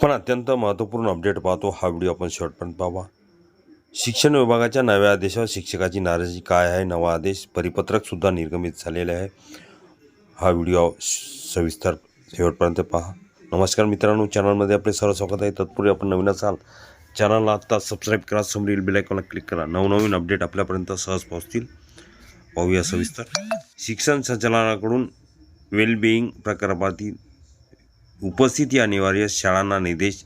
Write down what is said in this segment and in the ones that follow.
आपण अत्यंत महत्त्वपूर्ण अपडेट पाहतो हा व्हिडिओ आपण शेवटपर्यंत पाहावा. शिक्षण विभागाच्या नव्या आदेशावर शिक्षकाची नाराजी काय आहे? नवा आदेश परिपत्रकसुद्धा निर्गमित झालेले आहे. हा व्हिडिओ सविस्तर शेवटपर्यंत पहा. नमस्कार मित्रांनो चॅनलमध्ये आपले सर्व स्वागत आहे. तत्पूर्वी आपण नवीन असाल चॅनलला आत्ता सबस्क्राईब करा. समोरील बेलायकॉनला क्लिक करा. नवनवीन अपडेट आपल्यापर्यंत सहज पोहोचतील. पाहूया सविस्तर. शिक्षण संचालनाकडून वेलबिईंग प्रकल्पातील उपस्थिती अनिवार्य शाळांना निर्देश.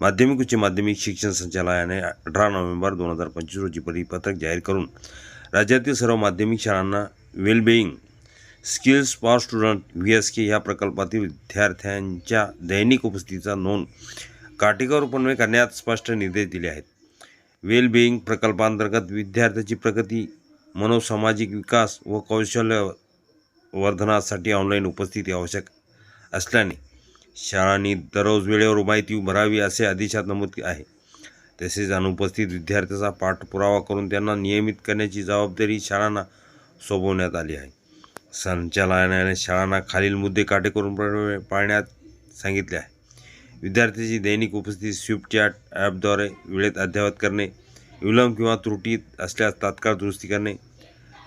माध्यमिक उच्च माध्यमिक शिक्षण संचालनालयाने अठरा नोव्हेंबर दोन हजार पंचवीस रोजी परिपत्रक जाहीर करून राज्यातील सर्व माध्यमिक शाळांना wellbeing skills for student V S K ह्या प्रकल्पातील विद्यार्थ्यांच्या दैनिक उपस्थितीचा नोंद काटेकोरपणे करण्यात स्पष्ट निर्देश दिले आहेत. वेलबेईंग प्रकल्पांतर्गत विद्यार्थ्याची प्रगती मनोसामाजिक विकास व कौशल्य वर्धनासाठी ऑनलाईन उपस्थिती आवश्यक असल्याने शाळांनी दररोज वेळेवर माहिती भरावी असे आदेशात नमूद आहे. तसेच अनुपस्थित विद्यार्थ्याचा पाठपुरावा करून त्यांना नियमित करण्याची जबाबदारी शाळांना सोपवण्यात आली आहे. संचालनालयाने शाळांना खालील मुद्दे काटेकोरून पाळण्यात सांगितले आहे. विद्यार्थ्याची दैनिक उपस्थिती स्विफ्ट चॅट ॲपद्वारे वेळेत अद्ययावत करणे विलंब किंवा त्रुटी असल्यास तात्काळ दुरुस्ती करणे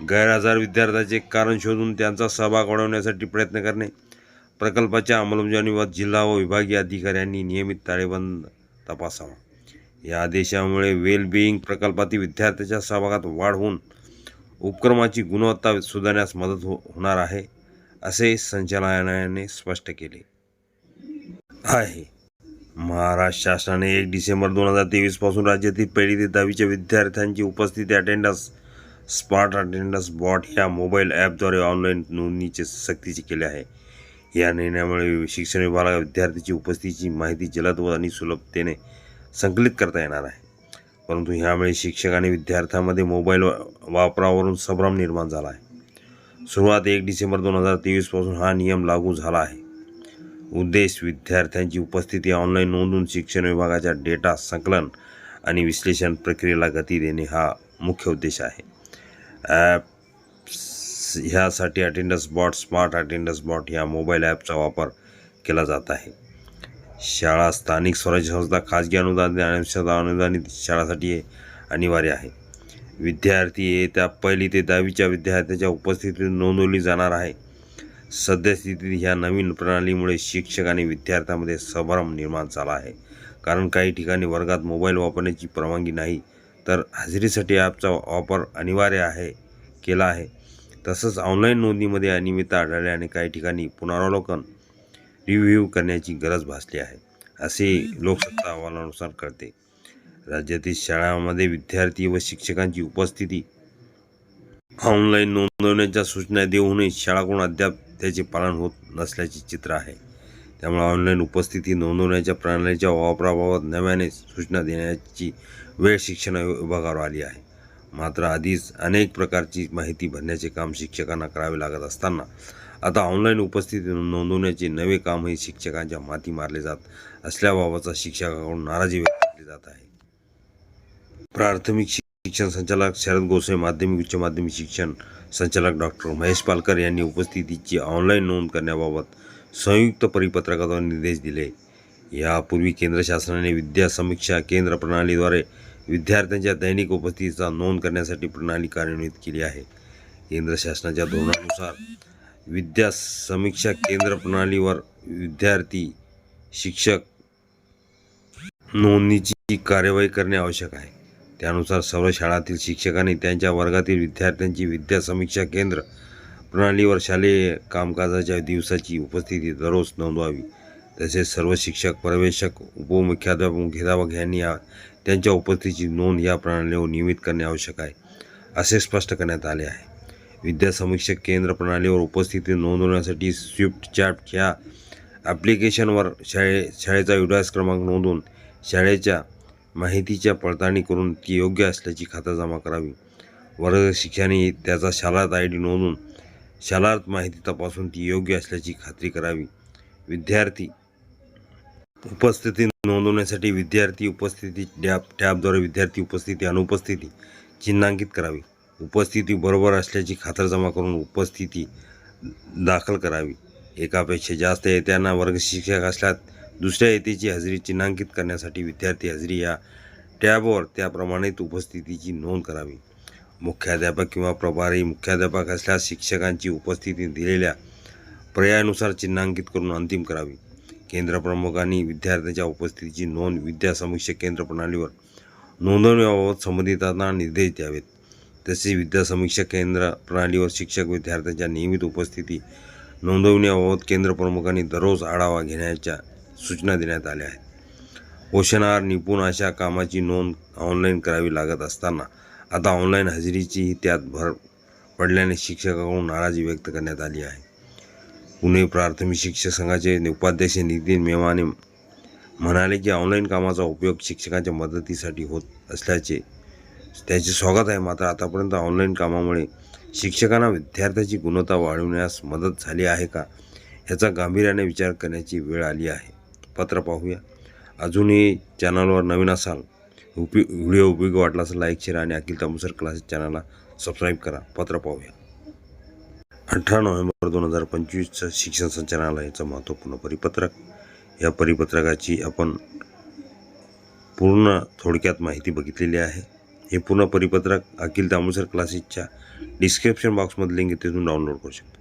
गैरहजर विद्यार्थ्याचे कारण शोधून त्यांचा सहभाग वाढवण्यासाठी प्रयत्न करणे प्रकल्पाच्या अंमलबजावणीवर जिल्हा व विभागीय अधिकाऱ्यांनी नियमित ताळेबंद तपासावा. या आदेशामुळे वेलबिईंग प्रकल्पातील विद्यार्थ्याच्या सहभागात वाढ होऊन उपक्रमाची गुणवत्ता सुधारण्यास मदत हो होणार आहे असे संचालनालयाने स्पष्ट केले. आहे. महाराष्ट्र शासनाने एक डिसेंबर दोन हजार तेवीसपासून राज्यातील पहिली ते दहावीच्या विद्यार्थ्यांची उपस्थिती अटेंडन्स स्मार्ट अटेंडन्स बॉट ह्या मोबाईल ॲपद्वारे ऑनलाईन नोंदणीचे सक्तीचे केले आहे. या निर्णयामुळे शिक्षण विभागाला विद्यार्थ्याची उपस्थितीची माहिती जलद व आणि सुलभतेने संकलित करता येणार आहे. परंतु ह्यामुळे शिक्षक आणि विद्यार्थ्यांमध्ये मोबाईल वापरावरून संभ्रम निर्माण झाला आहे. सुरुवात एक डिसेंबर दोन हजार तेवीसपासून हा नियम लागू झाला आहे. उद्देश विद्यार्थ्यांची उपस्थिती ऑनलाईन नोंदून शिक्षण विभागाच्या डेटा संकलन आणि विश्लेषण प्रक्रियेला गती देणे हा मुख्य उद्देश आहे. ॲप ह्यासाठी attendance bot smart attendance bot ह्या मोबाईल ॲपचा वापर केला जात आहे. शाळा स्थानिक स्वराज्य संस्था खाजगी अनुदान आणि अनुदानित शाळासाठी अनिवार्य आहे. विद्यार्थी येत्या पहिली ते दहावीच्या विद्यार्थ्यांच्या उपस्थितीत नोंदवली जाणार आहे. सद्यस्थितीत ह्या नवीन प्रणालीमुळे शिक्षक आणि विद्यार्थ्यांमध्ये संभ्रम निर्माण झाला आहे. कारण काही ठिकाणी वर्गात मोबाईल वापरण्याची परवानगी नाही तर हजेरीसाठी ॲपचा वापर अनिवार्य आहे केला आहे. तसंच ऑनलाईन नोंदणीमध्ये अनियमितता आढळल्याने काही ठिकाणी पुनरावलोकन रिव्ह्यू करण्याची गरज भासली आहे असे लोकसत्ता अहवालानुसार कळते. राज्यातील शाळांमध्ये विद्यार्थी व शिक्षकांची उपस्थिती ऑनलाईन नोंदवण्याच्या सूचना देऊनही शाळाकडून अद्याप त्याचे पालन होत नसल्याचे चित्र आहे. त्यामुळे ऑनलाईन उपस्थिती नोंदवण्याच्या प्रणालीच्या वापराबाबत नव्याने सूचना देण्याची वेळ शिक्षण विभागावर आली आहे. मात्र आधीच अनेक प्रकारची माहिती भरण्याचे काम शिक्षकांना करावे लागत असताना आता ऑनलाईन उपस्थिती नोंदवण्याचे नवे कामही शिक्षकांच्या माती मारले जात असल्याबाबतचा शिक्षकाकडून नाराजी व्यक्त केली जात आहे. प्राथमिक शिक्षण संचालक शरद गोसाई माध्यमिक उच्च माध्यमिक शिक्षण संचालक डॉक्टर महेश पालकर यांनी उपस्थितीची ऑनलाईन नोंद करण्याबाबत संयुक्त परिपत्रकाद्वारे निर्देश दिले. यापूर्वी केंद्र शासनाने विद्या समीक्षा केंद्र प्रणालीद्वारे विद्यार्थ्यांच्या दैनिक उपस्थितीचा नोंद करण्यासाठी प्रणाली कार्यान्वित केली आहे. केंद्र शासनाच्या धोरणानुसार विद्या समीक्षा केंद्र प्रणालीवर विद्यार्थी शिक्षक नोंदणीची कार्यवाही करणे आवश्यक आहे. त्यानुसार सर्व शाळातील शिक्षकांनी त्यांच्या वर्गातील विद्यार्थ्यांची विद्या समीक्षा केंद्र प्रणालीवर शालेय कामकाजाच्या दिवसाची उपस्थिती दररोज नोंदवावी. तसेच सर्व शिक्षक प्रवेशक उपमुख्याध्यापक मुख्याध्यापक यांनी या त्यांच्या उपस्थितीची नोंद या प्रणालीवर नियमित करणे आवश्यक आहे असे स्पष्ट करण्यात आले आहे. विद्या समीक्षक केंद्र प्रणालीवर उपस्थिती नोंदवण्यासाठी स्विफ्ट चॅट ह्या ॲप्लिकेशनवर शाळे शाळेचा विलास क्रमांक नोंदवून शाळेच्या माहितीच्या पडताळणी करून ती योग्य असल्याची खातरजमा करावी. वर्ग शिक्षाने त्याचा शालार्थ आय डी नोंदवून शालार्थ माहिती तपासून ती योग्य असल्याची खात्री करावी. विद्यार्थी उपस्थिती नोंदवण्यासाठी विद्यार्थी उपस्थिती टॅब टॅबद्वारे विद्यार्थी उपस्थिती अनुपस्थिती चिन्हांकित करावी. उपस्थिती बरोबर असल्याची खातरजमा करून उपस्थिती दाखल करावी. एकापेक्षा जास्त येत्यांना वर्गशिक्षक असल्यास दुसऱ्या येतेची हजेरी चिन्हांकित करण्यासाठी विद्यार्थी हजेरी या टॅबवर त्याप्रमाणेच उपस्थितीची नोंद करावी. मुख्याध्यापक किंवा प्रभारी मुख्याध्यापक असल्यास शिक्षकांची उपस्थिती दिलेल्या पर्यायानुसार चिन्हांकित करून अंतिम करावी. केंद्रप्रमुखांनी विद्यार्थ्यांच्या उपस्थितीची नोंद विद्यासमीक्षा केंद्र प्रणालीवर नोंदवण्याबाबत संबंधितांना निर्देश द्यावेत. तसेच विद्यासमीक्षा केंद्र प्रणालीवर शिक्षक विद्यार्थ्यांच्या नियमित उपस्थिती नोंदवण्याबाबत केंद्रप्रमुखांनी दररोज आढावा घेण्याच्या सूचना देण्यात आल्या आहेत. पोषणाहार निपुण अशा कामाची नोंद ऑनलाईन करावी लागत असताना आता ऑनलाईन हजेरीचीही त्यात भर पडल्याने शिक्षकाकडून नाराजी व्यक्त करण्यात आली आहे. पुणे प्राथमिक शिक्षक संघाचे उपाध्यक्ष नितीन मेवाने म्हणाले की ऑनलाईन कामाचा उपयोग शिक्षकांच्या मदतीसाठी होत असल्याचे त्याचे स्वागत आहे. मात्र आतापर्यंत ऑनलाईन कामामुळे शिक्षकांना विद्यार्थ्याची गुणवत्ता वाढवण्यास मदत झाली आहे का याचा गांभीर्याने विचार करण्याची वेळ आली आहे. पत्र पाहूया. अजूनही चॅनलवर नवीन असाल उपी व्हिडिओ उपयोगी वाटला असेल लाईक शेअर आणि अखिल तामुसर क्लासेस चॅनलला सबस्क्राईब करा. पत्र पाहूया. अठरा नोव्हेंबर दोन हजार पंचवीसचं शिक्षण संचालनालयाचं महत्त्वपूर्ण परिपत्रक. या परिपत्रकाची आपण पूर्ण थोडक्यात माहिती बघितलेली आहे. हे पूर्ण परिपत्रक अखिल दामोसर क्लासेसच्या डिस्क्रिप्शन बॉक्समध्ये लिंक तिथून डाउनलोड करू शकता.